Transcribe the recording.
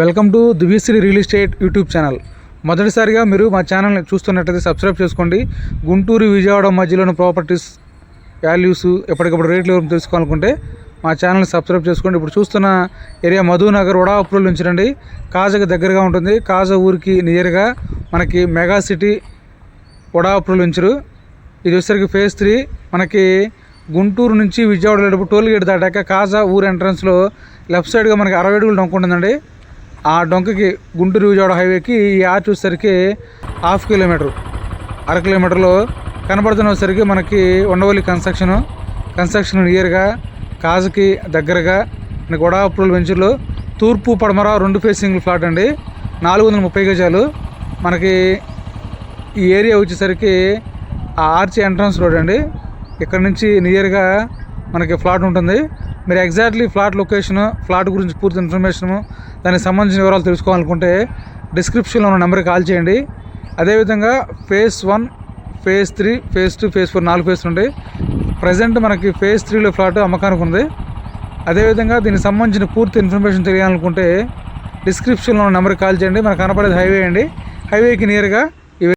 Welcome to Divisri real estate YouTube channel. మొదటిసారిగా మీరు మా ఛానల్ని చూస్తున్నట్టయితే సబ్స్క్రైబ్ చేసుకోండి. గుంటూరు విజయవాడ మధ్యలోని ప్రాపర్టీస్ వాల్యూస్ ఎప్పటికప్పుడు రేట్లు ఎవరు తెలుసుకోవాలనుకుంటే మా ఛానల్ని సబ్స్క్రైబ్ చేసుకోండి. ఇప్పుడు చూస్తున్న ఏరియా మధునగర్ వడాపురం నుంచి రండి. కాజాకి దగ్గరగా ఉంటుంది. కాజా ఊరికి నియర్గా మనకి మెగా సిటీ వడాపురం ఉంచరు ఇది వచ్చేసరికి ఫేజ్ త్రీ మనకి గుంటూరు నుంచి విజయవాడ వెళ్ళేటప్పుడు టోల్ గేట్ దాటాక కాజా ఊరు ఎంట్రన్స్లో లెఫ్ట్ సైడ్గా మనకి అరవై అడుగులు నొక్కుంటుందండి. ఆ డొంకకి గుంటూరు విజయవాడ హైవేకి ఈ ఆర్చ్ వచ్చేసరికి హాఫ్ కిలోమీటర్ అర కిలోమీటర్లో కనబడుతున్నసరికి మనకి ఉండవల్లి కన్స్ట్రక్షన్. కన్స్ట్రక్షన్ నియర్గా కాజుకి దగ్గరగా మనకి వడాపురం వెంచర్లో తూర్పు పడమర రెండు ఫేసింగ్ ఫ్లాట్ అండి. నాలుగు వందల ముప్పై గజాలు. మనకి ఈ ఏరియా వచ్చేసరికి ఆ ఆర్చి ఎంట్రన్స్ రోడ్ అండి. ఇక్కడ నుంచి నియర్గా మనకి ఫ్లాట్ ఉంటుంది. మీరు ఎగ్జాక్ట్లీ ఫ్లాట్ లొకేషన్ ఫ్లాట్ గురించి పూర్తి ఇన్ఫర్మేషను దానికి సంబంధించిన వివరాలు తెలుసుకోవాలనుకుంటే డిస్క్రిప్షన్లో ఉన్న నెంబర్కి కాల్ చేయండి. అదేవిధంగా phase one phase three phase two phase four నాలుగు ఫేజ్ ఉంటాయి ప్రజెంట్ మనకి ఫేజ్ త్రీలో ఫ్లాట్ అమ్మకానికి ఉంది. అదేవిధంగా దీనికి సంబంధించిన పూర్తి ఇన్ఫర్మేషన్ తెలియాలనుకుంటే డిస్క్రిప్షన్లో ఉన్న నెంబర్కి కాల్ చేయండి. మనకు కనపడేది హైవే అండి. హైవేకి నియర్గా